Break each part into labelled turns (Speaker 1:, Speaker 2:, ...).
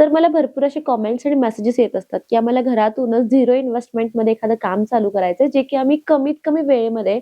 Speaker 1: तर मला भरपूर असे कॉमेंट्स आणि मेसेजेस येत असतात की आम्हाला घरातूनच झिरो इन्व्हेस्टमेंटमध्ये एखादं काम चालू करायचं जे की आम्ही कमीत कमी वेळेमध्ये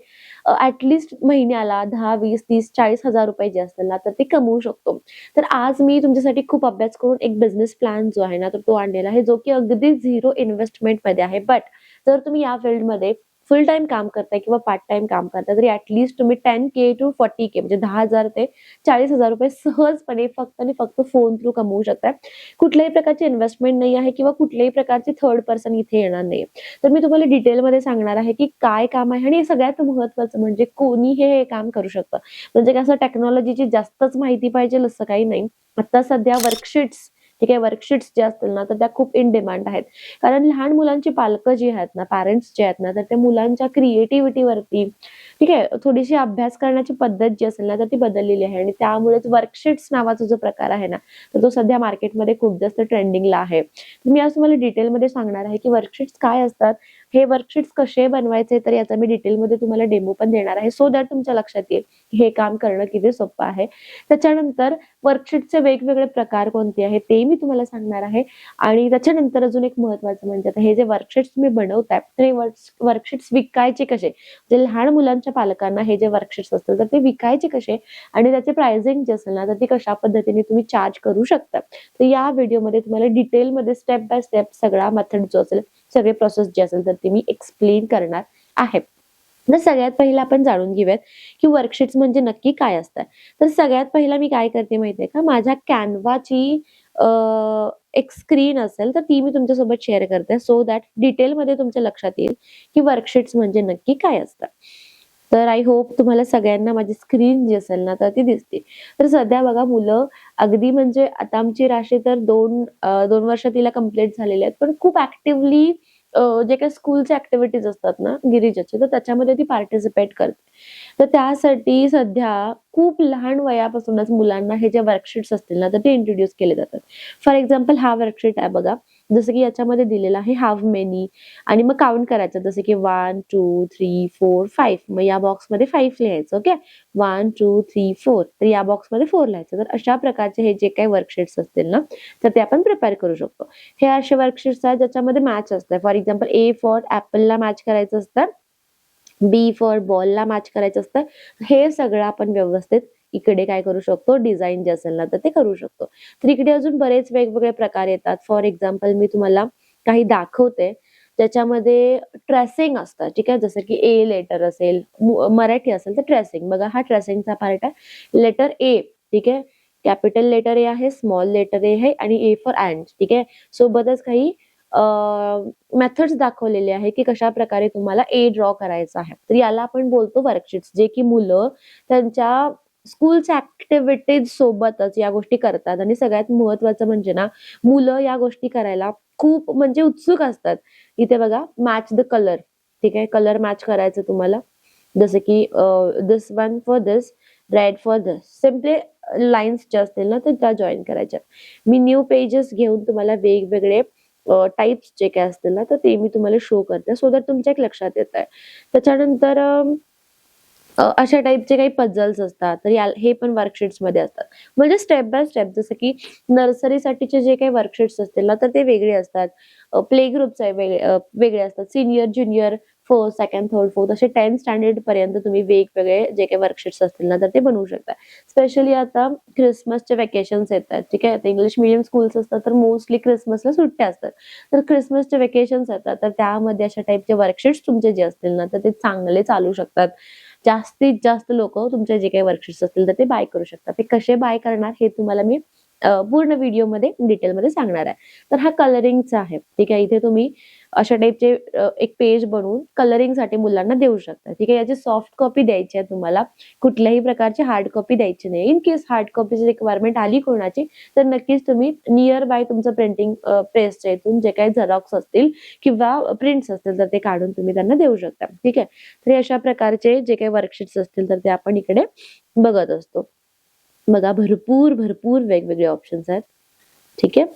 Speaker 1: ॲटलिस्ट महिन्याला दहा वीस तीस चाळीस हजार रुपये जे असतील ना तर ते कमवू शकतो. तर आज मी तुमच्यासाठी खूप अभ्यास करून एक बिझनेस प्लॅन जो आहे ना तर तो आणलेला आहे जो की अगदी झिरो इन्व्हेस्टमेंटमध्ये आहे. बट जर तुम्ही या फील्डमध्ये फुल टाइम काम करताय किंवा पार्ट टाइम काम करताय तरी ऍटलिस्ट तुम्ही ten K to forty K म्हणजे दहा हजार ते चाळीस हजार रुपये सहजपणे फक्त आणि फक्त फोन थ्रू कमवू शकताय. कुठल्याही प्रकारची इन्व्हेस्टमेंट नाही आहे किंवा कुठल्याही प्रकारची थर्ड पर्सन इथे येणार नाही तर मी तुम्हाला डिटेलमध्ये सांगणार आहे की काय काम आहे आणि सगळ्यात महत्वाचं म्हणजे कोणी हे हे काम करू शकतं. म्हणजे कसं टेक्नॉलॉजीची जास्तच माहिती पाहिजे असं काही नाही. आता सध्या वर्कशीट्स ठीक आहे वर्कशीट्स जे असतील ना तर त्या खूप इन डिमांड आहेत. कारण लहान मुलांची पालकं जी आहेत ना पॅरेंट्स जे आहेत ना तर त्या मुलांच्या क्रिएटिव्हिटीवरती ठीक आहे थोडीशी अभ्यास करण्याची पद्धत जी असेल ना तर ती बदललेली आहे. आणि त्यामुळेच वर्कशीट्स नावाचा जो प्रकार आहे ना तर तो सध्या मार्केटमध्ये खूप जास्त ट्रेंडिंगला आहे. मी आज तुम्हाला डिटेलमध्ये सांगणार आहे की वर्कशीट्स काय असतात हे वर्कशीट्स कसे बनवायचे तर याचा मी डिटेलमध्ये तुम्हाला डेमो पण देणार आहे. सो दॅट तुमच्या लक्षात येईल की हे काम करणं किती सोपं आहे. त्याच्यानंतर वर्कशीटचे वेगवेगळे प्रकार कोणते आहेत ते मी तुम्हाला सांगणार आहे. आणि त्याच्यानंतर अजून एक महत्वाचं म्हणजे आता हे जे वर्कशीट्स तुम्ही बनवताय तर हे वर्कशीट्स विकायचे कसे? जे लहान मुलांच्या पालकांना हे जे वर्कशीट्स असतील तर ते विकायचे कसे? आणि त्याचे प्राइसिंग जे असेल ना तर ती कशा पद्धतीने तुम्ही चार्ज करू शकता? तर या व्हिडिओमध्ये तुम्हाला डिटेलमध्ये स्टेप बाय स्टेप सगळा मेथड जो असेल सगळे प्रोसेस जे असेल तर ते मी एक्सप्लेन करणार आहे. तर सगळ्यात पहिला आपण जाणून घेऊयात की वर्कशीट्स म्हणजे नक्की काय असतात. तर सगळ्यात पहिला मी काय करते माहितीये का? माझ्या कॅनवाची एक स्क्रीन असेल तर ती मी तुमच्यासोबत शेअर करते सो दॅट डिटेलमध्ये तुमच्या लक्षात येईल की वर्कशीट्स म्हणजे नक्की काय असतात. तर आय होप तुम्हाला सगळ्यांना माझी स्क्रीन जी असेल ना तर ती दिसते. तर सध्या बघा मुलं अगदी म्हणजे आता आमची राशी तर दोन दोन वर्ष तिला कंप्लीट झालेली आहेत पण खूप ऍक्टिव्हली जे काही स्कूलच्या ऍक्टिव्हिटीज असतात ना गिरिजाचे तर त्याच्यामध्ये ती पार्टिसिपेट करते. तर त्यासाठी सध्या खूप लहान वयापासूनच मुलांना हे जे वर्कशीट्स असतील ना तर ते इंट्रोड्यूस केले जातात. फॉर एक्झाम्पल हा वर्कशीट आहे बघा. जसं की याच्यामध्ये दिलेलं आहे हाफ मेनी आणि मग काउंट करायचं जसं की one two three four five मग या बॉक्समध्ये फाईव्ह लिहायचं okay one two three four तर या बॉक्समध्ये फोर लिहायचं. तर अशा प्रकारचे हे जे काही वर्कशीट्स असतील ना तर ते आपण प्रिपेअर करू शकतो. हे असे वर्कशीट्स आहेत ज्याच्यामध्ये मॅच असतात. फॉर एक्झाम्पल ए फॉर ऍपलला मॅच करायचं असतं. बी फॉर बॉलला मॅच करायचं असतं. हे सगळं आपण व्यवस्थित इकडे काय करू शकतो? डिझाईन जे असेल ना तर ते करू शकतो. तर इकडे अजून बरेच वेगवेगळे प्रकार येतात. फॉर एक्झाम्पल मी तुम्हाला काही दाखवते. त्याच्यामध्ये ट्रेसिंग असतं ठीक आहे? जसं की ए लेटर असेल मराठी असेल तर ट्रेसिंग बघा हा ट्रेसिंगचा पार्ट आहे. लेटर ए ठीक आहे? कॅपिटल लेटर ए आहे स्मॉल लेटर ए आहे आणि ए फॉर अँड ठीक आहे? सोबतच काही मेथड्स दाखवलेले आहे की कशा प्रकारे तुम्हाला ए ड्रॉ करायचा आहे. तर याला आपण बोलतो वर्कशीट्स जे की मुलं त्यांच्या स्कूलच्या ऍक्टिव्हिटीज सोबतच या गोष्टी करतात. आणि सगळ्यात महत्वाचं म्हणजे ना मुलं या गोष्टी करायला खूप म्हणजे उत्सुक असतात. इथे बघा मॅच द कलर ठीक आहे? कलर मॅच करायचं तुम्हाला. जसं की this one for this red for this simply lines ज्या असतील ना त्या जॉईन करायच्या. मी न्यू पेजेस घेऊन तुम्हाला वेगवेगळे टाइप्स जे काय असतील ना तर ते मी तुम्हाला शो करते. सो दॅट तुमच्या एक लक्षात येत आहे त्याच्यानंतर अशा टाईपचे काही पझल्स असतात. तर या हे पण वर्कशीट्समध्ये असतात. म्हणजे स्टेप बाय स्टेप जसं की नर्सरीसाठीचे जे काही वर्कशीट्स असतील ना तर ते वेगळे असतात. प्ले ग्रुपचे वेगळे वेगळे असतात. Senior junior first second third fourth असे टेन्थ स्टँडर्ड पर्यंत तुम्ही वेगवेगळे जे काही वर्कशीट्स असतील ना तर ते बनवू शकता. स्पेशली आता क्रिसमसचे वेकेशन्स येतात ठीक आहे? आता इंग्लिश मिडियम स्कूल्स असतात तर मोस्टली क्रिसमसला सुट्ट्या असतात. तर क्रिसमसचे वेकेशन्स येतात तर त्यामध्ये अशा टाईपचे वर्कशीट्स तुमचे जे असतील ना तर ते चांगले चालू शकतात. जास्तीत जास्त लोक तुमचे जे काही वर्कशीट्स असतील तर ते बाय करू शकतात. ते कसे बाय करणार हे तुम्हाला मी पूर्ण व्हिडिओमध्ये डिटेलमध्ये सांगणार आहे. तर हा कलरिंगचा आहे. ठीक आहे इथे तुम्ही अशा टाईपचे एक पेज बनवून कलरिंगसाठी मुलांना देऊ शकता. ठीक आहे याची सॉफ्ट कॉपी द्यायची आहे तुम्हाला. कुठल्याही प्रकारची हार्ड कॉपी द्यायची नाही. इन केस हार्ड कॉपीची रिक्वायरमेंट आली कोणाची तर नक्कीच तुम्ही नियर बाय तुमचं प्रिंटिंग प्रेसच्या इथून जे काही झेरॉक्स असतील किंवा प्रिंट्स असतील तर ते काढून तुम्ही त्यांना देऊ शकता. ठीक आहे तर अशा प्रकारचे जे काही वर्कशीट्स असतील तर ते आपण इकडे बघत असतो. बघा भरपूर भरपूर वेगवेगळे ऑप्शन्स आहेत. ठीक आहे?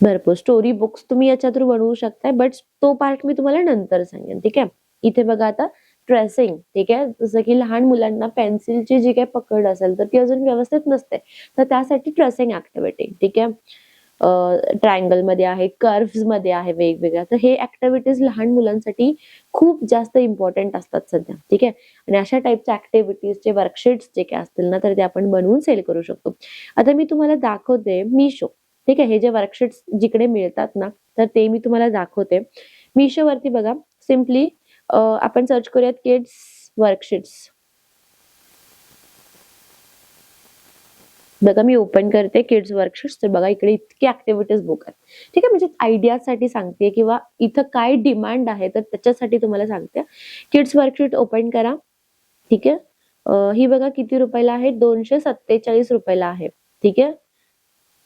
Speaker 1: भरपूर. स्टोरी बुक्स तुम्ही याच्या थ्रू बनवू शकताय बट तो पार्ट मी तुम्हाला नंतर सांगेन. ठीक आहे? इथे बघा आता ट्रेसिंग ठीक आहे? जसं की लहान मुलांना पेन्सिलची जी काही पकड असेल तर ती अजून व्यवस्थित नसते. तर त्यासाठी ट्रेसिंग ऍक्टिव्हिटी ठीक आहे? ट्रायंगलमध्ये आहे कर्व्हमध्ये आहे वेगवेगळ्या. तर हे ऍक्टिव्हिटीज लहान मुलांसाठी खूप जास्त इम्पॉर्टंट असतात सध्या ठीक आहे? आणि अशा टाईपच्या ऍक्टिव्हिटीजचे वर्कशीट्स जे काय असतील ना तर ते आपण बनवून सेल करू शकतो. आता मी तुम्हाला दाखवते मिशो ठीक आहे? हे जे वर्कशीट्स जिकडे मिळतात ना तर ते मी तुम्हाला दाखवते. मिशो वरती बघा सिम्पली आपण सर्च करूयात किड्स वर्कशीट्स बघा मी ओपन करते किड्स वर्कशीट्स तर बघा इकडे इतके ऍक्टिव्हिटीज बुक आहेत. ठीक आहे म्हणजे आयडियासाठी सांगते किंवा इथं काय डिमांड आहे तर त्याच्यासाठी तुम्हाला सांगते. किड्स वर्कशीट ओपन करा. ठीक आहे? ही बघा किती रुपयाला आहे? दोनशे सत्तेचाळीस रुपयाला आहे. ठीक आहे?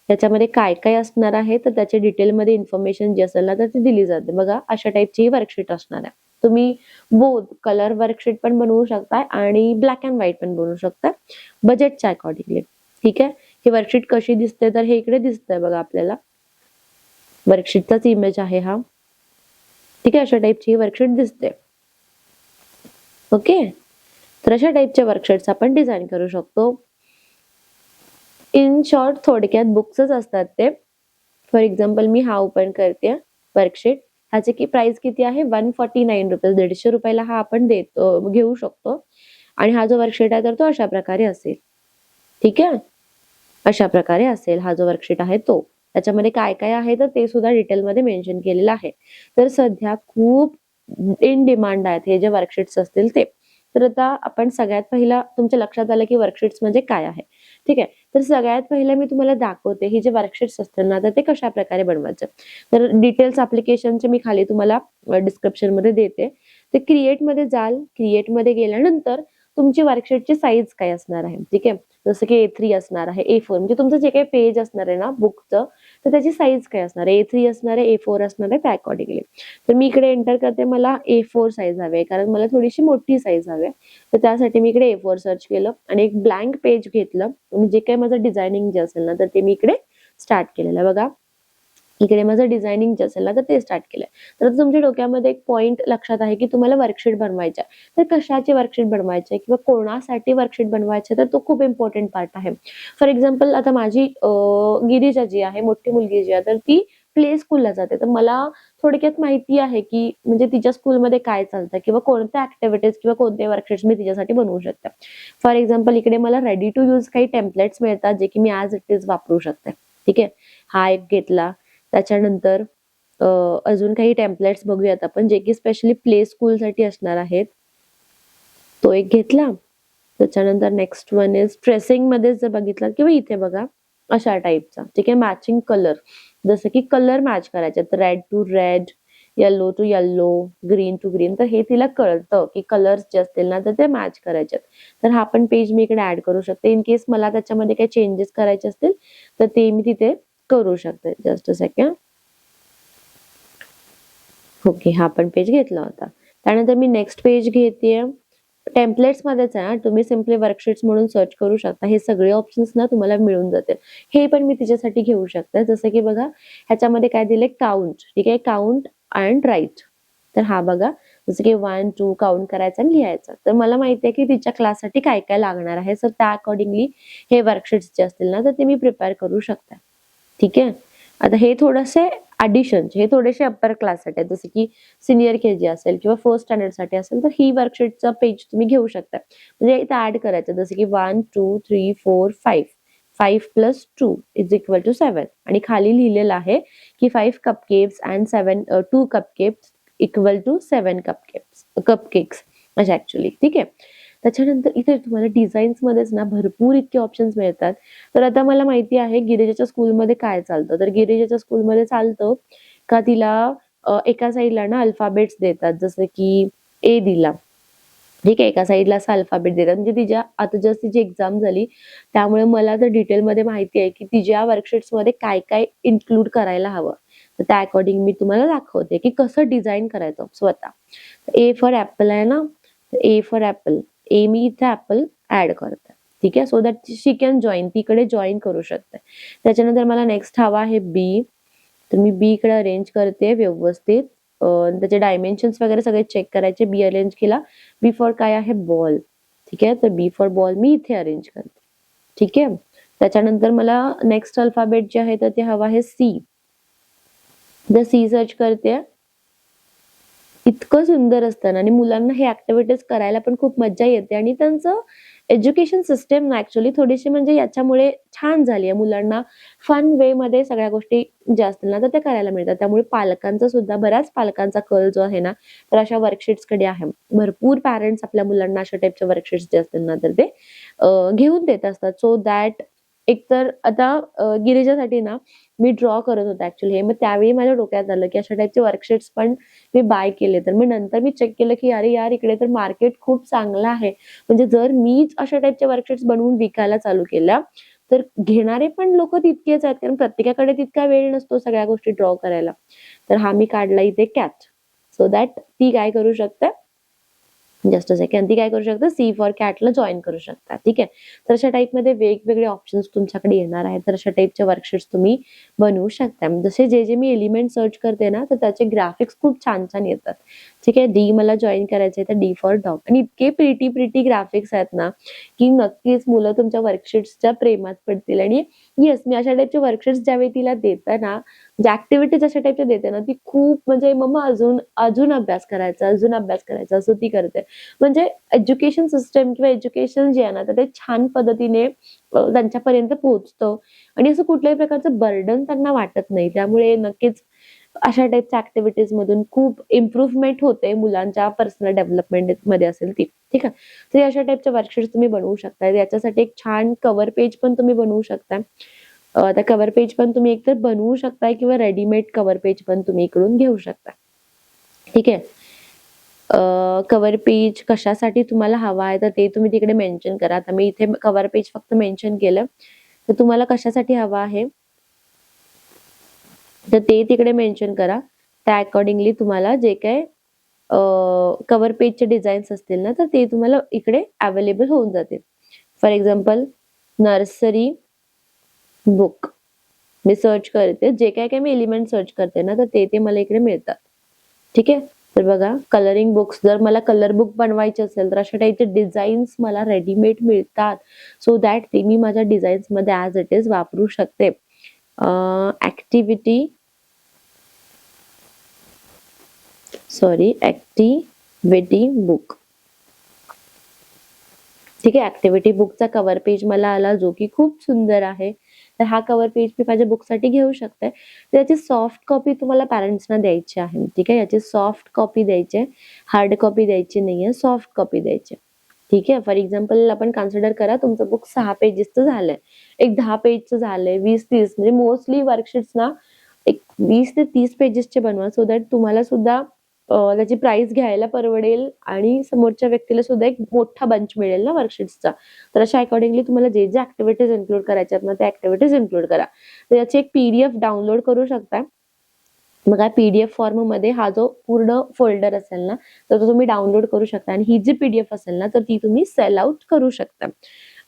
Speaker 1: त्याच्यामध्ये काय काय असणार आहे? तर त्याच्या डिटेलमध्ये इन्फॉर्मेशन जी असेल ना तर ती दिली जाते. बघा अशा टाईपची ही वर्कशीट असणार आहे. तुम्ही बोध कलर वर्कशीट पण बनवू शकताय आणि ब्लॅक अँड व्हाईट पण बनवू शकता बजेटच्या अकॉर्डिंगली ठीक आहे? ही वर्कशीट कशी दिसते तर हे इकडे दिसतंय बघा आपल्याला. वर्कशीटचाच इमेज आहे हा. ठीक आहे अशा टाईपची ही वर्कशीट दिसते. ओके तर अशा टाईपच्या वर्कशीट्स आपण डिझाईन करू शकतो. इन शॉर्ट थोडक्यात बुक्सच असतात ते. फॉर एक्झाम्पल मी हा ओपन करते वर्कशीट ह्याची की प्राइस किती आहे? वन फॉर्टी नाईन रुपीज दीडशे रुपयाला हा आपण देतो घेऊ शकतो. आणि हा जो वर्कशीट आहे तर तो अशा प्रकारे असेल. ठीक आहे? अशा प्रकारे असेल हा जो वर्कशीट आहे तो. त्याच्यामध्ये काय काय आहे तर ते सुद्धा डिटेलमध्ये मेन्शन केलेलं आहे. तर सध्या खूप इन डिमांड आहेत हे जे वर्कशीट्स असतील ते. तर आता आपण सगळ्यात पहिला तुमच्या लक्षात आलं की वर्कशीट्स म्हणजे काय आहे? ठीक आहे? तर सगळ्यात पहिले मी तुम्हाला दाखवते ही जे वर्कशीट्स असतील ना तर ते कशा प्रकारे बनवायचं? तर डिटेल्स अप्लिकेशनचे मी खाली तुम्हाला डिस्क्रिप्शनमध्ये देते. तर क्रिएटमध्ये जाल क्रिएटमध्ये गेल्यानंतर तुमची वर्कशीटची साईज काय असणार आहे? ठीक आहे? जसं की ए थ्री असणार आहे ए फोर म्हणजे तुमचं जे काही पेज असणार आहे ना बुकचं तर त्याची साईज काय असणार आहे? ए थ्री असणार आहे ए फोर असणार आहे त्या अकॉर्डिंगली तर मी इकडे एंटर करते मला ए फोर साईज हवे कारण मला थोडीशी मोठी साईज हवी आहे. तर त्यासाठी मी इकडे ए फोर सर्च केलं आणि एक ब्लँक पेज घेतलं. म्हणजे जे काही माझं डिझायनिंग जे असेल ना तर ते मी इकडे स्टार्ट केलेलं बघा. इकडे माझं डिझायनिंग जे असेल ना तर ते स्टार्ट केलंय. तर तुमच्या डोक्यामध्ये एक पॉईंट लक्षात आहे की तुम्हाला वर्कशीट बनवायच्या तर कशाची वर्कशीट बनवायची किंवा कोणासाठी वर्कशीट बनवायचे तर तो खूप इम्पॉर्टंट पार्ट आहे. फॉर एक्झाम्पल आता माझी गिरीजा जी आहे मोठी मुलगी जी आहे तर ती प्ले स्कूलला जाते. तर मला थोडक्यात माहिती आहे की म्हणजे तिच्या स्कूलमध्ये काय चालतं किंवा कोणत्या ऍक्टिव्हिटीज किंवा कोणते वर्कशीट्स मी तिच्यासाठी बनवू शकते. फॉर एक्झाम्पल इकडे मला रेडी टू यूज काही टेम्पलेट्स मिळतात जे की मी ॲज इट इज वापरू शकते. ठीक आहे? हा एक घेतला. त्याच्यानंतर अजून काही टेम्पलेट्स बघूयात आपण जे की स्पेशली प्ले स्कूलसाठी असणार आहेत. तो एक घेतला. त्याच्यानंतर नेक्स्ट वन इज ड्रेसिंगमध्ये जर बघितलं किंवा इथे बघा अशा टाईपचा ठीक आहे मॅचिंग कलर जसं की कलर मॅच करायचे red to red yellow to yellow green to green तर हे तिला कळतं की कलर्स जे असतील ना तर ते मॅच करायचे. तर हा पण पेज मी इकडे ऍड करू शकते. इन केस मला त्याच्यामध्ये काही चेंजेस करायचे असतील तर ते मी तिथे करू शकते. जस्ट अ सेकंड ओके हा पण पेज घेतला होता. त्यानंतर मी नेक्स्ट पेज घेते. टेम्पलेट्स मध्येच आहे ना तुम्ही सिम्पली वर्कशीट्स म्हणून सर्च करू शकता. हे सगळे ऑप्शन्स ना तुम्हाला मिळून जातील. हे पण मी तिच्यासाठी घेऊ शकते. जसं की बघा ह्याच्यामध्ये काय दिले काउंट ठीक आहे? काउंट अँड राईट तर हा बघा जसं की वन टू काउंट करायचा आणि लिहायचा. तर मला माहिती आहे की तिच्या क्लाससाठी काय काय लागणार आहे. सर त्या अकॉर्डिंगली हे वर्कशीट्स जे असतील ना तर ते मी प्रिपेअर करू शकते. ठीक आहे? आता हे थोडेसे ऍडिशन हे थोडेसे अप्पर क्लाससाठी आहेत. जसं की सिनियर के जी असेल किंवा फर्स्ट स्टँडर्डसाठी असेल तर ही वर्कशीटचा पेज तुम्ही घेऊ शकता. म्हणजे इथं ऍड करायचं जसं की one two three four five five plus two is equal to seven आणि खाली लिहिलेलं आहे की five cupcakes and seven two cupcakes equal to seven cupcakes cupcakes म्हणजे ऍक्च्युली ठीक आहे? त्याच्यानंतर इथे तुम्हाला डिझाईन्स मध्येच ना भरपूर इतके ऑप्शन्स मिळतात. तर आता मला माहिती आहे गिरिजाच्या स्कूलमध्ये काय चालतं? तर गिरिजाच्या स्कूलमध्ये चालतं का तिला एका साईडला ना अल्फाबेट्स देतात. जसं की ए दिला. ठीक आहे एका साईडला असं अल्फाबेट देतात. म्हणजे तिच्या आता जस्ट तिची एक्झाम झाली. त्यामुळे मला तर डिटेलमध्ये माहिती आहे की तिच्या वर्कशीट्समध्ये काय काय इन्क्लूड करायला हवं. तर त्या अकॉर्डिंग मी तुम्हाला दाखवते की कसं डिझाईन करायचं स्वतः. ए फॉर ऍपल आहे ना? ए फॉर ऍपल ए मी इथे ऍपल ऍड करते ठीक आहे? So that she can join तिकडे जॉईन करू शकते त्याच्यानंतर मला नेक्स्ट हवा आहे बी तर मी बी इकडे अरेंज करते व्यवस्थित. त्याचे डायमेन्शन्स वगैरे सगळे चेक करायचे. बी अरेंज केला. बी फॉर काय आहे? बॉल ठीक आहे? तर बी फॉर बॉल मी इथे अरेंज करते. ठीक आहे? त्याच्यानंतर मला नेक्स्ट अल्फाबेट जे आहे तर ते हवं आहे सी द सी सर्च करते. इतकं सुंदर असतं ना. आणि मुलांना हे ऍक्टिव्हिटीज करायला पण खूप मज्जा येते. आणि त्यांचं एज्युकेशन सिस्टम ना ऍक्च्युली थोडीशी म्हणजे याच्यामुळे छान झाली आहे. मुलांना फन वे मध्ये सगळ्या गोष्टी ज्या असतील ना तर त्या करायला मिळतात. त्यामुळे पालकांचा सुद्धा बऱ्याच पालकांचा कल जो आहे ना तर अशा वर्कशीट्सकडे आहे. भरपूर पॅरेंट्स आपल्या मुलांना अशा टाईपच्या वर्कशीट्स जे असतील ना तर ते घेऊन देत असतात. सो दॅट एकतर आता गिरीजासाठी ना मी ड्रॉ करत होते ऍक्च्युली हे मग त्यावेळी माझ्या डोक्यात आलं की अशा टाईपचे वर्कशीट्स पण मी बाय केले. तर मग नंतर मी चेक केलं की अरे यार इकडे तर मार्केट खूप चांगलं आहे. म्हणजे जर मीच अशा टाईपचे वर्कशीट्स बनवून विकायला चालू केल्या तर घेणारे पण लोक तितकेच आहेत. कारण प्रत्येकाकडे तितका वेळ नसतो सगळ्या गोष्टी ड्रॉ करायला. तर हा मी काढला इथे कॅच सो दॅट ती काय करू शकते? Just second. ती काय करू शकता? सी फॉर कॅटला जॉईन करू शकता ठीक आहे? तर अशा टाईपमध्ये वेगवेगळे ऑप्शन्स तुमच्याकडे येणार आहेत. तर अशा टाईपच्या वर्कशीट्स तुम्ही बनवू शकता. म्हणजे जसे जे जे मी एलिमेंट सर्च करते ना तर त्याचे ग्राफिक्स खूप छान छान येतात. ठीक आहे? डी मला जॉईन करायचे तर डी फॉर डॉग आणि इतके प्रिटी प्रिटी ग्राफिक्स आहेत ना की नक्कीच मुलं तुमच्या वर्कशीट्सच्या प्रेमात पडतील. आणि येस मी अशा टाईपचे वर्कशीट्स ज्यावेळी तिला देताना ज्या ऍक्टिव्हिटीज अशा टाईपच्या देते ना ती खूप म्हणजे मम्मा अजून अजून अभ्यास करायचा अजून अभ्यास करायचा असं ती करते. म्हणजे एज्युकेशन सिस्टम किंवा एज्युकेशन जे आहे ना तर ते छान पद्धतीने त्यांच्यापर्यंत पोहोचतं. आणि असं कुठल्याही प्रकारचं बर्डन त्यांना वाटत नाही. त्यामुळे नक्कीच अशा टाईपच्या ऍक्टिव्हिटीज मधून खूप इम्प्रुव्हमेंट होते मुलांच्या पर्सनल डेव्हलपमेंटमध्ये असेल ती. ठीक आहे? तर अशा टाईपच्या वर्कशीट्स तुम्ही बनवू शकता. याच्यासाठी एक छान कव्हर पेज पण तुम्ही बनवू शकता. आता कव्हर पेज पण तुम्ही एकतर बनवू शकताय किंवा रेडीमेड कव्हर पेज पण तुम्ही इकडून घेऊ शकता. ठीक आहे? कव्हर पेज कशासाठी तुम्हाला हवा आहे तर ते तुम्ही तिकडे मेन्शन करा. आता मी इथे कव्हर पेज फक्त मेन्शन केलं. तर तुम्हाला कशासाठी हवा आहे? तर ते तिकडे मेन्शन करा. त्या अकॉर्डिंगली तुम्हाला जे काय कव्हर पेजचे डिझाईन्स असतील ना तर ते तुम्हाला इकडे अवेलेबल होऊन जातील. फॉर एक्झाम्पल नर्सरी बुक मी सर्च करते. जे काय काय मी एलिमेंट सर्च करते ना तर ते ते मला इकडे मिळतात. ठीक आहे? तर बघा कलरिंग बुक्स जर मला कलर बुक बनवायचे असेल तर अशा टाईपचे डिझाईन्स मला रेडीमेड मिळतात. सो दॅट ते मी माझ्या डिझाईन्समध्ये ॲज इट इज वापरू शकते. ऍक्टिव्हिटी सॉरी ऍक्टिव्हिटी बुक ठीक आहे? ऍक्टिव्हिटी बुकचा कव्हर पेज मला आला जो की खूप सुंदर आहे. तर हा कव्हर पेज मी माझ्या बुकसाठी घेऊ शकते. तर याची सॉफ्ट कॉपी तुम्हाला पॅरेंट्सना द्यायची आहे. ठीक आहे? याची सॉफ्ट कॉपी द्यायची हार्ड कॉपी द्यायची नाहीये. सॉफ्ट कॉपी द्यायची ठीक आहे? फॉर एक्झाम्पल आपण कन्सिडर करा तुमचं बुक सहा पेजेसचं झालंय. एक दहा पेजचं झालंय. वीस तीस. म्हणजे मोस्टली वर्कशीट्स ना एक वीस ते तीस पेजेसचे बनवा सो दॅट तुम्हाला सुद्धा त्याची प्राइस घ्यायला परवडेल आणि समोरच्या व्यक्तीला सुद्धा एक मोठा बंच मिळेल ना वर्कशीट्सचा तर अशा अकॉर्डिंगली तुम्हाला जे जे ऍक्टिव्हिटीज इन्क्लूड करायच्या आहेत ना त्या ऍक्टिव्हिटीज इन्क्लूड करा. तर याची एक पीडीएफ डाउनलोड करू शकता. मग या पीडीएफ फॉर्ममध्ये हा जो पूर्ण फोल्डर असेल ना तर तो तुम्ही डाउनलोड करू शकता. आणि ही जी पीडीएफ असेल ना तर ती तुम्ही सेल आउट करू शकता.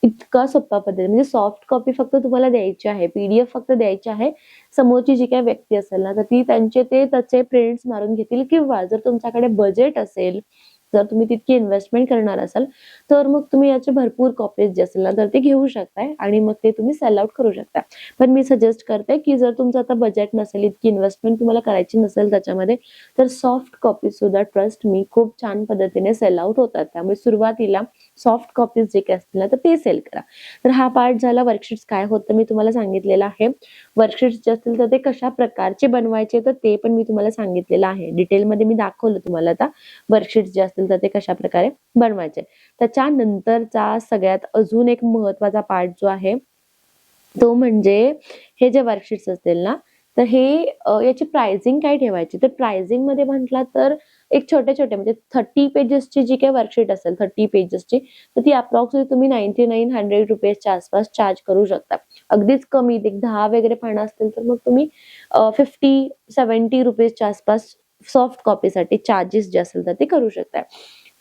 Speaker 1: इतका सोपा पद्धती म्हणजे सॉफ्ट कॉपी फक्त तुम्हाला द्यायची आहे. पीडीएफ फक्त द्यायची आहे. समोरची जी काही व्यक्ती असेल ना तर ती त्यांचे ते त्याचे प्रिंट्स मारून घेतील किंवा जर तुमच्याकडे बजेट असेल जर तुम्ही तितकी इन्व्हेस्टमेंट करणार असाल तर मग तुम्ही याचे भरपूर कॉपीज जे असेल ना तर ते घेऊ शकताय आणि मग ते तुम्ही सेल आउट करू शकता पण मी सजेस्ट करते की जर तुमचं आता बजेट नसेल इतकी इन्व्हेस्टमेंट तुम्हाला करायची नसेल त्याच्यामध्ये तर सॉफ्ट कॉपीज सुद्धा ट्रस्ट मी खूप छान पद्धतीने सेल आउट होतात. त्यामुळे सुरुवातीला सॉफ्ट कॉपीज जे काही असतील ना तर ते सेल करा. तर हा पार्ट झाला वर्कशीट्स काय होतं मी तुम्हाला सांगितलेलं आहे. वर्कशीट्स जे असतील तर ते कशा प्रकारचे बनवायचे तर ते पण मी तुम्हाला सांगितलेलं आहे. डिटेलमध्ये मी दाखवलं तुम्हाला आता. वर्कशीट्स जे असतील तर ते कशा प्रकारे बनवायचे. त्याच्यानंतरचा सगळ्यात अजून एक महत्त्वाचा पार्ट जो आहे तो म्हणजे हे जे वर्कशीट्स असतील ना तर हे याची प्राइसिंग काय ठेवायची? तर प्राइसिंगमध्ये म्हटला तर एक छोटे छोटे म्हणजे थर्टी पेजेसची जी काही वर्कशीट असेल थर्टी पेजेसची तर ती अप्रॉक्स तुम्ही नाईन्टी नाईन हंड्रेड रुपीजच्या आसपास चार्ज करू शकता. अगदीच कमी एक दहा वगैरे पानं असतील तर मग तुम्ही फिफ्टी सेवन्टी रुपीजच्या आसपास सॉफ्ट कॉपीसाठी चार्जेस जे असेल तर ते करू शकताय.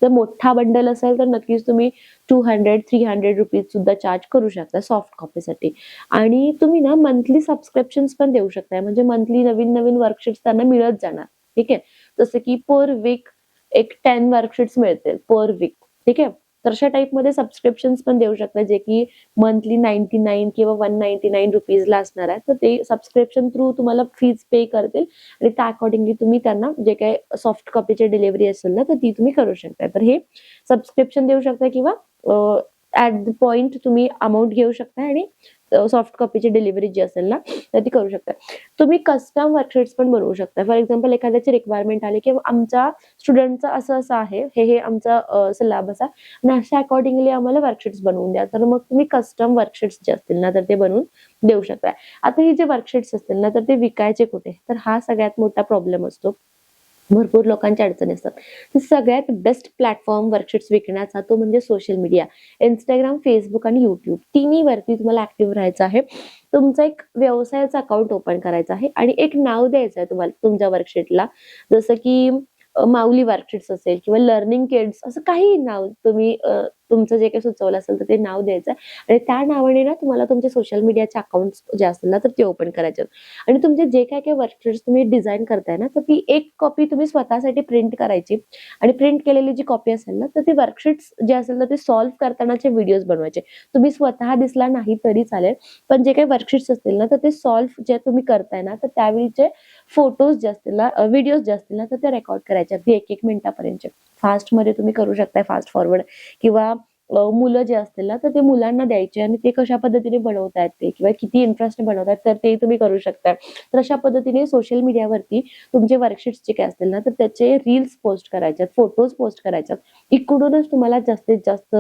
Speaker 1: जर मोठा बंडल असेल तर नक्कीच तुम्ही two hundred three hundred rupees सुद्धा चार्ज करू शकता सॉफ्ट कॉपीसाठी आणि तुम्ही ना मंथली सबस्क्रिप्शन पण देऊ शकताय. म्हणजे मंथली नवीन नवीन वर्कशीट्स त्यांना मिळत जाणार. ठीक आहे? जसं की पर वीक एक टेन वर्कशीट्स मिळतील पर वीक ठीक आहे? तर अशा टाईपमध्ये सबस्क्रिप्शन पण देऊ शकता जे की मंथली नाईन्टी नाईन किंवा वन नाईन्टी नाईन रुपीजला असणार आहे तर ते सबस्क्रिप्शन थ्रू तुम्हाला फीज पे करतील आणि त्या अकॉर्डिंगली तुम्ही त्यांना जे काही सॉफ्ट कॉपीची डिलिव्हरी असेल ना तर ती तुम्ही करू शकता. तर हे सबस्क्रिप्शन देऊ शकता किंवा ऍट द पॉइंट तुम्ही अमाऊंट घेऊ शकता आणि सॉफ्ट कॉपीची डिलिव्हरी जी असेल ना तर ती करू शकता. तुम्ही कस्टम वर्कशीट्स पण बनवू शकता. फॉर एक्झाम्पल एखाद्याची रिक्वायरमेंट आली की आमच्या स्टुडंटचं असं असं आहे हे हे आमचा सिलेबस आहे आणि अशा अकॉर्डिंगली आम्हाला वर्कशीट्स बनवून द्या. तर मग तुम्ही कस्टम वर्कशीट्स जे असतील ना तर ते बनवून देऊ शकता. आता हे जे वर्कशीट्स असतील ना तर ते विकायचे कुठे? तर हा सगळ्यात मोठा प्रॉब्लेम असतो. भरपूर लोकांच्या अडचणी असतात. सगळ्यात बेस्ट प्लॅटफॉर्म वर्कशीट्स विकण्याचा तो म्हणजे सोशल मीडिया इंस्टाग्राम फेसबुक आणि युट्यूब तिन्हीवरती तुम्हाला ऍक्टिव्ह राहायचं आहे. तुमचा एक व्यवसायाचा अकाउंट ओपन करायचा आहे. आणि एक नाव द्यायचं आहे तुम्हाला तुमच्या वर्कशीटला जसं की माऊली वर्कशीट्स असेल किंवा लर्निंग किड्स असं काही नाव तुम्ही तुमचं जे काही सुचवलं असेल तर ते नाव द्यायचं. आणि त्या नावाने ना तुम्हाला तुमचे सोशल मीडियाचे अकाउंट जे असतील ना तर ते ओपन करायचे. आणि तुमचे जे काय काय वर्कशीट्स तुम्ही डिझाईन करताय ना तर ती एक कॉपी तुम्ही स्वतःसाठी प्रिंट करायची. आणि प्रिंट केलेली जी कॉपी असेल ना तर ती वर्कशीट्स जे असेल तर ते सॉल्व्ह करतानाचे व्हिडिओज बनवायचे. तुम्ही स्वतः दिसला नाही तरी चालेल पण जे काही वर्कशीट्स असतील ना तर ते सॉल्व्ह जे तुम्ही करताय ना तर त्यावेळीचे फोटोज जे असतील ना व्हिडिओज जे असतील ना तर त्या रेकॉर्ड करायच्या. अगदी एक एक मिनिटापर्यंत. फास्टमध्ये तुम्ही करू शकताय फास्ट फॉरवर्ड किंवा मुलं जे असतील ना तर ते मुलांना द्यायचे आणि ते कशा पद्धतीने बनवतायत ते किंवा किती इंटरेस्ट बनवतायत तर ते तुम्ही करू शकता तर अशा पद्धतीने सोशल मीडियावरती तुमचे वर्कशीट्स जे काय असतील ना तर त्याचे रील्स पोस्ट करायच्यात फोटोज पोस्ट करायच्यात इकडूनच तुम्हाला जास्तीत जास्त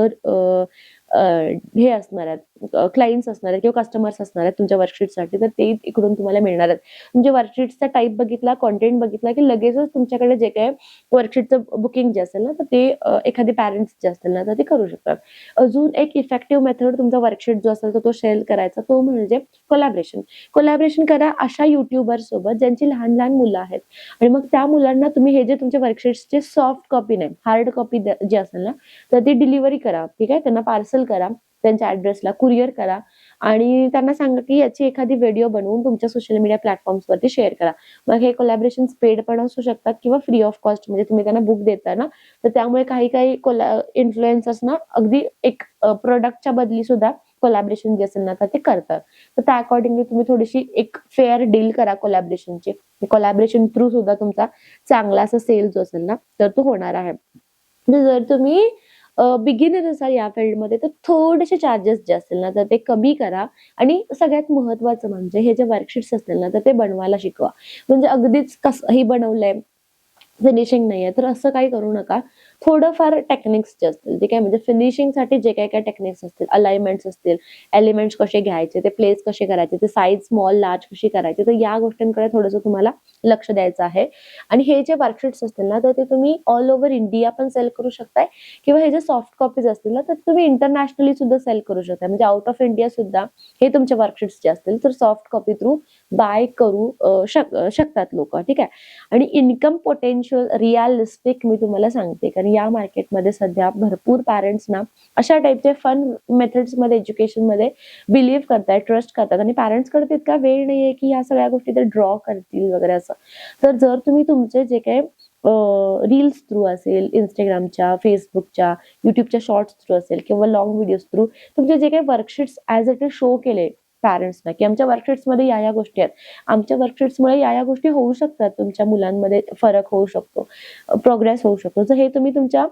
Speaker 1: हे असणार आहेत क्लायंट्स असणार आहेत किंवा कस्टमर्स असणार आहेत तुमच्या वर्कशीटसाठी तर ते इकडून तुम्हाला मिळणार आहेत. तुमच्या वर्कशीटचा टाईप बघितला कॉन्टेंट बघितला की लगेचच तुमच्याकडे जे काय वर्कशीटचं बुकिंग जे असेल ना तर ते एखादे पॅरेंट्स जे असतील ना तर ते करू शकतात. अजून एक इफेक्टिव्ह मेथड तुमचा वर्कशीट जो असेल तर तो शेअर करायचा तो म्हणजे कोलॅबरेशन कोलॅबरेशन करा अशा युट्यूबर सोबत ज्यांची लहान लहान मुलं आहेत. आणि मग त्या मुलांना तुम्ही हे जे तुमच्या वर्कशीट्सचे सॉफ्ट कॉपी नाही हार्ड कॉपी जी असेल ना तर ती डिलिव्हरी करा. ठीक आहे? त्यांना पार्सल करा त्यांच्या ऍड्रेसला कुरिअर करा आणि त्यांना सांगा की याची एखादी व्हिडिओ बनवून तुमच्या सोशल मीडिया प्लॅटफॉर्म्सवरती शेअर करा. मग हे कोलॅबरेशन पेड पण असू शकतात किंवा फ्री ऑफ कॉस्ट म्हणजे तुम्ही त्यांना बुक देता ना तर त्यामुळे काही काही कोला इन्फ्लुएन्सर्स ना अगदी एक प्रोडक्टच्या बदली सुद्धा कोलॅबरेशन जे असेल ना तर ते करतात. तर त्या अकॉर्डिंगली तुम्ही थोडीशी एक फेअर डील करा कोलॅबरेशनची कोलॅबरेशन थ्रू सुद्धा तुमचा चांगला असा सेल जो असेल ना तर तो होणार आहे. जर तुम्ही बिगिनर असाल या फील्डमध्ये तर थोडेसे चार्जेस जे असतील ना तर ते कमी करा. आणि सगळ्यात महत्वाचं म्हणजे हे जे वर्कशीट्स असतील ना तर ते बनवायला शिकवा. म्हणजे अगदीच कसंही बनवलंय फिनिशिंग नाहीये तर असं काही करू नका. थोडंफार टेक्निक्स जे असतील जे काय म्हणजे फिनिशिंगसाठी जे काय काय टेक्निक्स असतील अलाइनमेंट्स असतील एलिमेंट्स कसे घ्यायचे ते प्लेस कसे करायचे ते साईज स्मॉल लार्ज कशी करायची तर या गोष्टींकडे थोडंसं तुम्हाला लक्ष द्यायचं आहे. आणि हे जे वर्कशीट्स असतील ना तर ते तुम्ही ऑल ओव्हर इंडिया पण सेल करू शकताय. किंवा हे जे सॉफ्ट कॉपीज असतील ना तर तुम्ही इंटरनॅशनली सुद्धा सेल करू शकता म्हणजे आउट ऑफ इंडिया सुद्धा हे तुमचे वर्कशीट्स जे असतील तर सॉफ्ट कॉपी थ्रू बाय करू शक शकतात लोक. ठीक आहे? आणि इन्कम पोटेन्शियल रिअलिस्टिक मी तुम्हाला सांगते. कारण या मार्केटमध्ये सध्या भरपूर पॅरेंट्सना अशा टाईपचे फन मेथड्समध्ये एज्युकेशनमध्ये बिलीव्ह करतात ट्रस्ट करतात आणि पॅरेंट्सकडे तितका वेळ नाहीये की या सगळ्या गोष्टी ते ड्रॉ करतील वगैरे असं. तर जर तुम्ही तुमचे जे काही रील्स थ्रू असेल इंस्टाग्रामच्या फेसबुकच्या युट्यूबच्या शॉर्ट्स थ्रू असेल किंवा लॉंग व्हिडिओज थ्रू तुमचे जे काही worksheets as it is show केले पॅरेंट्सना की आमच्या वर्कशीट्समध्ये या या गोष्टी आहेत. आमच्या वर्कशीट्समुळे या या गोष्टी होऊ शकतात. तुमच्या मुलांमध्ये फरक होऊ शकतो. प्रोग्रेस होऊ शकतो. जर हे तुम्ही तुमच्या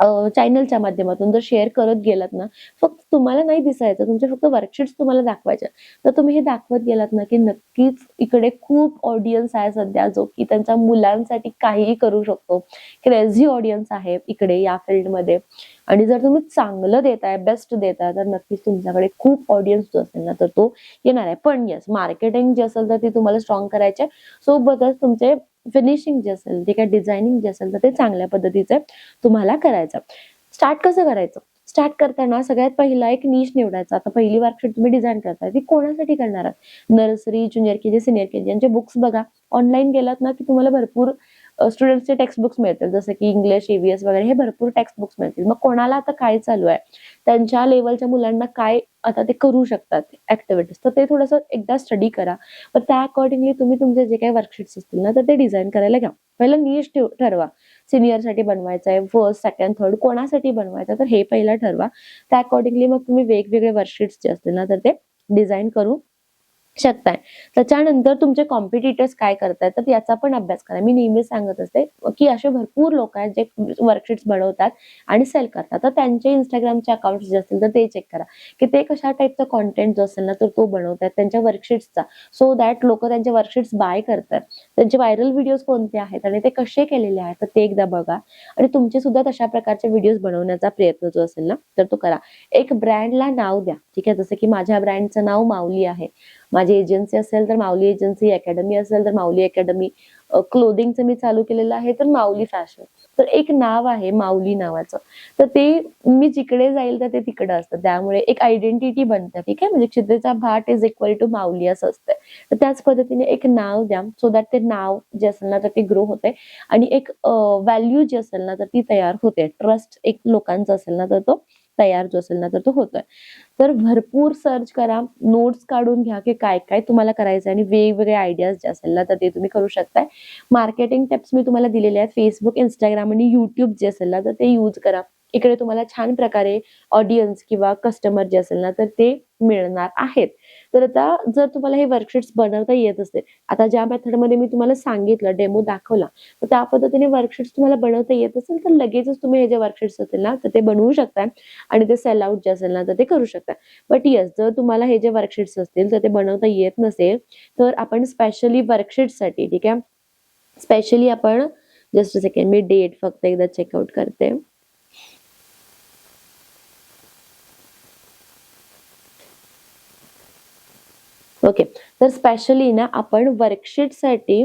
Speaker 1: चॅनलच्या माध्यमातून जर शेअर करत गेलात ना फक्त तुम्हाला नाही दिसायचं तुमचे फक्त वर्कशीट्स तुम्हाला दाखवायच्या तर तुम्ही हे दाखवत गेलात ना की नक्कीच इकडे खूप ऑडियन्स आहे सध्या जो की त्यांच्या मुलांसाठी काहीही करू शकतो. क्रेझी ऑडियन्स आहे इकडे या फील्डमध्ये आणि जर तुम्ही चांगलं देताय बेस्ट देताय तर नक्कीच तुमच्याकडे खूप ऑडियन्स जो असेल ना तर तो येणार आहे. पण येस मार्केटिंग जे असेल तर ती तुम्हाला स्ट्रॉंग करायचे सोबतच तुमचे फिनिशिंग जे असेल जे काय डिझायनिंग जे असेल तर ते चांगल्या पद्धतीचे तुम्हाला करायचं. स्टार्ट कसं करायचं? स्टार्ट करताना सगळ्यात पहिला एक निश निवडायचा. आता पहिली वर्कशीट तुम्ही डिझाईन करताय ती कोणासाठी करणार आहात? Nursery junior K G senior K G यांचे बुक्स बघा. ऑनलाईन गेलात ना की तुम्हाला भरपूर स्टुडंट्सचे टेक्स्ट बुक्स मिळतील जसं की इंग्लिश ईव्हीएस वगैरे हे भरपूर टेक्स्ट बुक्स मिळतील. मग कोणाला आता काय चालू आहे? त्यांच्या लेवलच्या मुलांना काय आता ते करू शकतात ऍक्टिव्हिटीज तर ते थोडंसं एकदा स्टडी करा. पण त्या अकॉर्डिंगली तुम्ही तुमचे जे काही वर्कशीट्स असतील ना तर ते डिझाईन करायला घ्या. पहिलं नीट ठेव ठरवा. सिनियरसाठी बनवायचं आहे फर्स्ट सेकंड थर्ड कोणासाठी बनवायचं आहे, तर हे पहिलं ठरवा. त्या अकॉर्डिंगली मग तुम्ही वेगवेगळे वर्कशीट्स जे असतील ना तर ते डिझाईन करू. शकताय. त्याच्यानंतर तुमचे कॉम्पिटिटर्स काय करतायत तर याचा पण अभ्यास करा. मी नेहमी सांगत असते की असे भरपूर लोक आहेत जे वर्कशीट्स बनवतात आणि सेल करतात. तर त्यांचे इंस्टाग्रामचे अकाउंट जे असतील तर ते चेक करा. की ते कशा टाईपचा कॉन्टेंट जो असेल ना तर तो बनवतात त्यांच्या वर्कशीट्सचा सो दॅट लोक त्यांचे वर्कशीट्स बाय करतात त्यांचे व्हायरल व्हिडिओज कोणते आहेत आणि ते कसे केलेले आहेत तर ते एकदा बघा. आणि तुमचे सुद्धा तशा प्रकारचे व्हिडिओज बनवण्याचा प्रयत्न जो असेल ना तर तो करा. एक ब्रँडला नाव द्या. ठीक आहे? जसं की माझ्या ब्रँडचं नाव माऊली आहे. माझी एजन्सी असेल तर माऊली एजन्सी अकॅडमी असेल तर माऊली अकॅडमी क्लोदिंगचं मी चालू केलेलं आहे तर माऊली फॅशन तर एक नाव आहे माऊली नावाचं. तर ते मी जिकडे जाईल तर ते तिकडे असतं. त्यामुळे एक आयडेंटिटी बनतं. ठीक आहे? म्हणजे क्षितेचा भाट इज इक्वल टू माऊली असं असतं तर त्याच पद्धतीने एक नाव द्या. सो दॅट ते नाव जे असेल ना तर ते ग्रो होते आणि एक व्हॅल्यू जी असेल ना तर ती तयार होते. ट्रस्ट एक लोकांचा असेल ना तर तो तयार जो असेल ना तर तो होतोय. तर भरपूर सर्च करा नोट्स काढून घ्या की काय काय तुम्हाला करायचं आणि वेगवेगळे आयडियाज जे असेल ना तर ते तुम्ही करू शकताय. मार्केटिंग टिप्स मी तुम्हाला दिलेले आहेत. फेसबुक इंस्टाग्राम आणि युट्यूब जे असेल ना तर ते यूज करा. इकडे तुम्हाला छान प्रकारे ऑडियन्स किंवा कस्टमर जे असेल ना तर ते मिळणार आहेत. तर आता जर तुम्हाला हे वर्कशीट्स बनवता येत असेल आता ज्या मेथडमध्ये मी तुम्हाला सांगितलं डेमो दाखवला तर त्या पद्धतीने वर्कशीट्स तुम्हाला बनवता येत असेल तर लगेचच तुम्ही हे जे वर्कशीट्स असतील ना तर ते बनवू शकताय आणि ते सेल आउट जे असेल ना तर ते करू शकता. बट येस जर तुम्हाला हे जे वर्कशीट्स असतील तर ते बनवता येत नसेल तर आपण स्पेशली वर्कशीटसाठी ठीक आहे? स्पेशली आपण जस्ट सेकंड मी डेट फक्त एकदा चेकआउट करते. ओके तर स्पेशली ना आपण वर्कशीटसाठी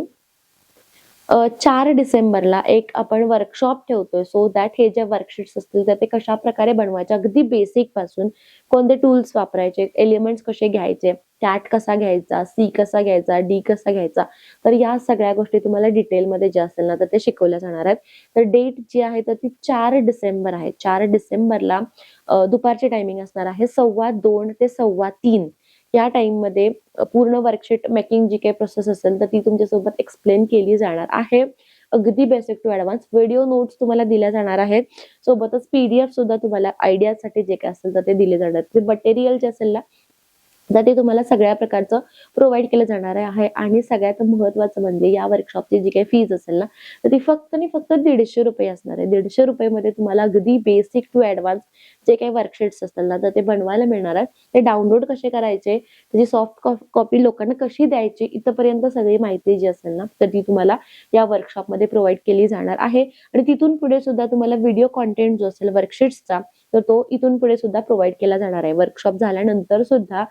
Speaker 1: चार डिसेंबरला एक आपण वर्कशॉप ठेवतोय. सो दॅट हे जे वर्कशीट्स असतील तर ते कशा प्रकारे बनवायचे? अगदी बेसिकपासून. कोणते टूल्स वापरायचे? एलिमेंट्स कसे घ्यायचे? कॅट कसा घ्यायचा? सी कसा घ्यायचा? डी कसा घ्यायचा? तर या सगळ्या गोष्टी तुम्हाला डिटेलमध्ये जे असेल ना तर ते शिकवल्या जाणार आहेत. तर डेट जी आहे तर ती चार डिसेंबर आहे. चार डिसेंबरला दुपारची टायमिंग असणार आहे सव्वा दोन ते सव्वा तीन. या टाइममध्ये पूर्ण वर्कशीट मेकिंग जी काही प्रोसेस असेल तर ती तुमच्यासोबत एक्सप्लेन केली जाणार आहे. अगदी basic to advance video notes तुम्हाला दिल्या जाणार आहेत. सोबतच पीडीएफ सुद्धा तुम्हाला आयडियासाठी जे काय असेल तर ते दिले जाणार ते मटेरियल जे असेल ना तर ते तुम्हाला सगळ्या प्रकारचं प्रोव्हाइड केलं जाणार आहे आणि सगळ्यात महत्वाचं म्हणजे या वर्कशॉपची जी काही फीज असेल ना तर ती फक्त आणि फक्त दीडशे रुपये असणार आहे. दीडशे रुपयेमध्ये तुम्हाला अगदी बेसिक टू ऍडव्हान्स जे काही वर्कशीट्स असतात ना तर ते बनवायला मिळणार आहे. ते डाउनलोड कसे करायचे त्याची सॉफ्ट कॉपी लोकांना कशी द्यायची इथपर्यंत सगळी माहिती जी असेल ना तर ती तुम्हाला या वर्कशॉपमध्ये प्रोव्हाइड केली जाणार आहे. आणि तिथून पुढे सुद्धा तुम्हाला व्हिडिओ कॉन्टेंट जो असेल वर्कशीट्सचा तर तो इथून पुढे सुद्धा प्रोव्हाइड केला जाणार आहे. वर्कशॉप झाल्यानंतर सुद्धा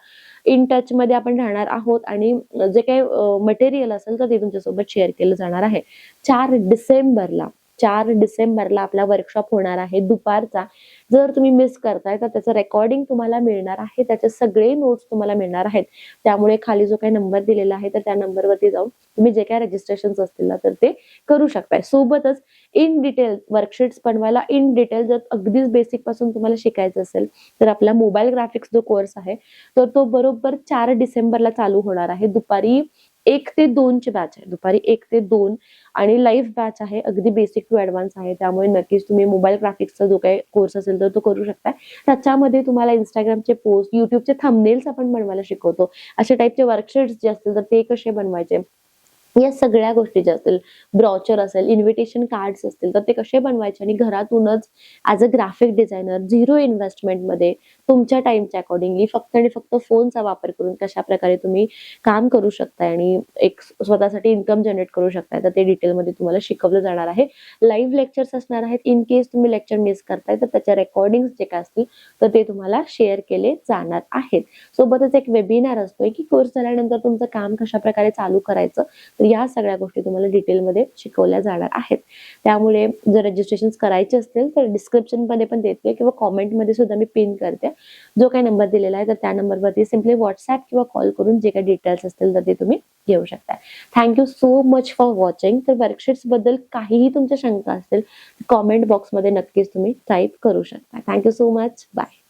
Speaker 1: इन टच मध्ये आपण राहणार आहोत आणि जे काही मटेरियल असेल तर ते तुमच्यासोबत शेअर केलं जाणार आहे. चार डिसेंबरला चार डिसेंबरला आपला वर्कशॉप होणार आहे दुपारचा. जर तुम्ही मिस करताय तर त्याचं रेकॉर्डिंग तुम्हाला मिळणार आहे त्याचे सगळे नोट्स तुम्हाला मिळणार आहेत. त्यामुळे खाली जो काही नंबर दिलेला आहे तर त्या नंबरवरती जाऊन तुम्ही जे काही रजिस्ट्रेशन असतील ना तर ते करू शकताय. सोबतच इन डिटेल वर्कशीट्स बनवायला इन डिटेल जर अगदीच बेसिकपासून तुम्हाला शिकायचं असेल तर आपला मोबाईल ग्राफिक्स जो कोर्स आहे तर तो बरोबर चार डिसेंबरला चालू होणार आहे. दुपारी एक ते दोनची बॅच आहे. दुपारी एक ते दोन आणि लाईव्ह बॅच आहे. अगदी बेसिक टू ऍडव्हान्स आहे. त्यामुळे नक्कीच तुम्ही मोबाईल ग्राफिक्सचा जो काही कोर्स असेल तर तो करू शकता त्याच्यामध्ये तुम्हाला इंस्टाग्रामचे पोस्ट युट्यूबचे थंबनेल्स आपण बनवायला शिकवतो. अशा टाईपचे वर्कशीट्स जे असतील तर ते कसे बनवायचे? या सगळ्या गोष्टी ज्या असतील ब्रॉचर असेल इन्व्हिटेशन कार्ड्स असतील तर ते कसे बनवायचे? आणि घरातूनच as a graphic designer zero इन्व्हेस्टमेंटमध्ये तुमच्या टाइमच्या अकॉर्डिंगली फक्त आणि फक्त फोनचा वापर करून कशा प्रकारे तुम्ही काम करू शकताय आणि एक स्वतःसाठी इन्कम जनरेट करू शकताय तर ते डिटेलमध्ये तुम्हाला शिकवलं जाणार आहे. लाईव्ह लेक्चर्स असणार आहेत. इन केस तुम्ही लेक्चर मिस करताय तर त्याच्या रेकॉर्डिंग जे काय असतील तर ते तुम्हाला शेअर केले जाणार आहेत. सोबतच एक वेबिनार असतोय की कोर्स झाल्यानंतर तुमचं काम कशा प्रकारे चालू करायचं तर या सगळ्या गोष्टी तुम्हाला डिटेलमध्ये शिकवल्या जाणार आहेत. त्यामुळे जर रजिस्ट्रेशन करायचे असतील तर डिस्क्रिप्शनमध्ये पण देते किंवा कॉमेंटमध्ये सुद्धा मी पिन करते. जो काही नंबर दिलेला आहे तर त्या नंबरवरती सिम्पली व्हॉट्सअप किंवा कॉल करून जे काही डिटेल्स असतील तर ते तुम्ही घेऊ शकता. Thank you so much for watching तर वर्कशीट्सबद्दल काहीही तुमच्या शंका असतील कॉमेंट बॉक्समध्ये नक्कीच तुम्ही टाईप करू शकता. Thank you so much bye